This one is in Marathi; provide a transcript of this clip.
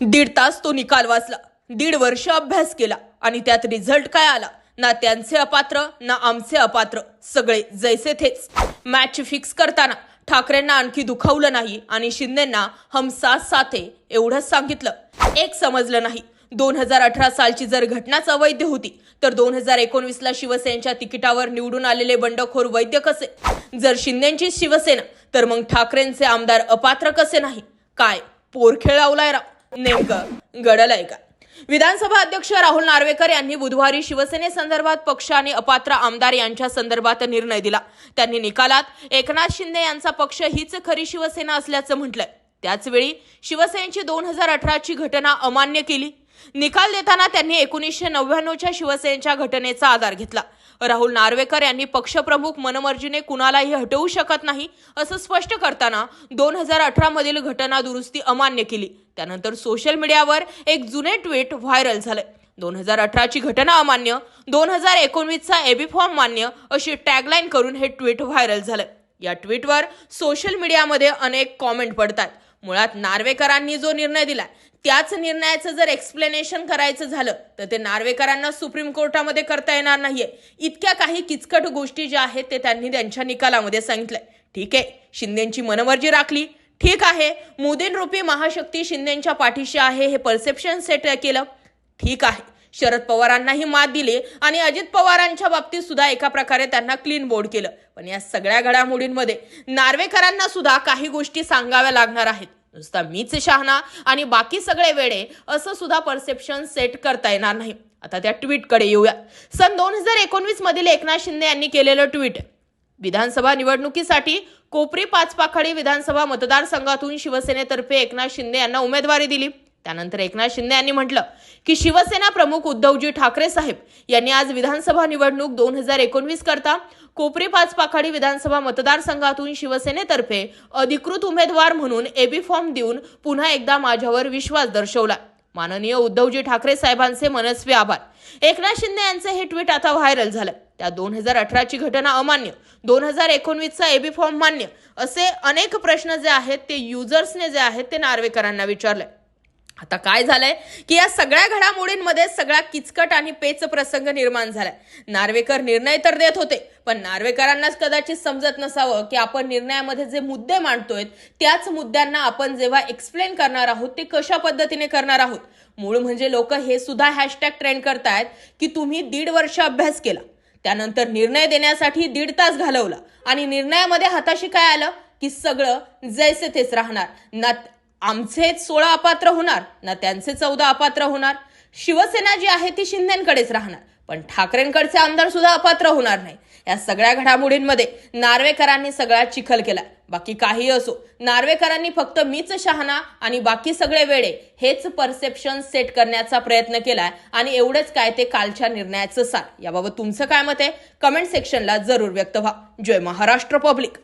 दीड तास तो निकाल वाचला. दीड वर्ष अभ्यास केला आणि त्यात रिझल्ट काय आला? ना त्यांचे अपात्र ना आमचे अपात्र. सगळे जैसे थेच. मॅच फिक्स करताना ठाकरेंना आणखी दुखावलं नाही आणि शिंदेंना हम साथ साथे एवढंच सांगितलं. एक समजलं नाही. दोन हजार अठरा सालची जर घटनाच अवैध होती तर दोन हजार एकोणवीसला शिवसेनेच्या तिकिटावर निवडून आलेले बंडखोर वैद्य कसे? जर शिंदेची शिवसेना तर मग ठाकरेंचे आमदार अपात्र कसे नाही? काय? पोरखेळ लावलाय राव. नेमकं घडलंय का? विधानसभा अध्यक्ष राहुल नार्वेकर यांनी बुधवारी शिवसेनेसंदर्भात पक्ष आणि अपात्र आमदार यांच्या संदर्भात निर्णय दिला. त्यांनी निकालात एकनाथ शिंदे यांचा पक्ष हीच खरी शिवसेना असल्याचं म्हटलंय. त्याचवेळी शिवसेनेची दोन हजार अठराची घटना अमान्य केली. निकाल देताना त्यांनी एकोणीसशे नव्याण्णवच्या शिवसेनेच्या घटनेचा आधार घेतला. राहुल नार्वेकर यांनी पक्षप्रमुख मनमर्जीने कुणालाही हटवू शकत नाही असं स्पष्ट करताना दोन हजार अठरामधील घटना दुरुस्ती अमान्य केली. त्यानंतर सोशल मीडियावर एक जुने ट्विट व्हायरल झालंय. दोन हजार अठराची घटना अमान्य दोन हजार एकोणवीसचा एबी फॉर्म मान्य अशी टॅगलाईन करून हे ट्विट व्हायरल झालं या ट्विटवर सोशल मीडियामध्ये अनेक कॉमेंट पडतात मुळात नार्वेकरांनी जो निर्णय दिला त्याच निर्णयाचं जर एक्सप्लेनेशन करायचं झालं तर ते नार्वेकरांना सुप्रीम कोर्टामध्ये करता येणार नाहीये. इतक्या काही किचकट गोष्टी ज्या आहेत ते त्यांनी त्यांच्या निकालामध्ये सांगितलंय. ठीक आहे शिंदेची मनमर्जी राखली. ठीक आहे मोदींरूपी महाशक्ती शिंदेच्या पाठीशी आहे हे परसेप्शन सेट केलं. ठीक आहे शरद पवारांनाही मात दिली आणि अजित पवारांच्या बाबतीत सुद्धा एका प्रकारे त्यांना क्लीन बोर्ड केलं. पण या सगळ्या घडामोडींमध्ये नार्वेकरांना सुद्धा काही गोष्टी सांगाव्या लागणार आहेत. नुसता मीच शहाणा आणि बाकी सगळे वेळे असं सुद्धा परसेप्शन सेट करता येणार नाही. आता त्या ट्विटकडे येऊया. सन दोन हजार एकोणवीस मधील एकनाथ शिंदे यांनी केलेलं ट्विट विधानसभा निवडणुकीसाठी कोपरी पाचपाखडी विधानसभा मतदारसंघातून शिवसेनेतर्फे एकनाथ शिंदे यांना उमेदवारी दिली. त्यानंतर एकनाथ शिंदे यांनी म्हटलं की शिवसेना प्रमुख उद्धवजी ठाकरे साहेब यांनी आज विधानसभा निवडणूक दोन हजार एकोणवीस करता कोपरी पाचपाखडी विधानसभा मतदारसंघातून शिवसेनेतर्फे अधिकृत उमेदवार म्हणून एबी फॉर्म देऊन पुन्हा एकदा माझ्यावर विश्वास दर्शवला. माननीय उद्धवजी ठाकरे साहेबांचे मनस्वी आभार. एकनाथ शिंदे यांचं हे ट्विट आता व्हायरल झालं. त्या दोन हजार अठराची घटना अमान्य दोन हजार एकोणवीसचा एबी फॉर्म मान्य असे अनेक प्रश्न जे आहेत ते युजर्सने जे आहेत ते नार्वेकरांना विचारले. आता काय झालंय की या सगळ्या घडामोडींमध्ये सगळा किचकट आणि पेच प्रसंग निर्माण झालाय. नार्वेकर निर्णय तर देत होते पण नार्वेकरांनाच कदाचित समजत नसावं की आपण निर्णयामध्ये जे मुद्दे मांडतोय त्याच मुद्द्यांना आपण जेव्हा एक्सप्लेन करणार आहोत ते कशा पद्धतीने करणार आहोत? मूळ म्हणजे लोक हे सुद्धा हॅशटॅग ट्रेंड करतायत की तुम्ही दीड वर्ष अभ्यास केला. त्यानंतर निर्णय देण्यासाठी दीड तास घालवला. आणि निर्णयामध्ये हाताशी काय आलं? की सगळं जैसे तेच राहणार. ना आमचे सोळा अपात्र होणार ना त्यांचे चौदा अपात्र होणार. शिवसेना जी आहे ती शिंदेकडेच राहणार पण ठाकरेंकडचे आमदार सुद्धा अपात्र होणार नाही. या सगळ्या घडामोडींमध्ये नार्वेकरांनी सगळा चिखल केला. बाकी काही असो नार्वेकरांनी फक्त मीच शहाणा आणि बाकी सगळे वेळे हेच परसेप्शन सेट करण्याचा प्रयत्न केलाय आणि एवढंच काय ते कालच्या निर्णयाचं सार. याबाबत तुमचं काय मत आहे? कमेंट सेक्शनला जरूर व्यक्त व्हा. जय महाराष्ट्र पब्लिक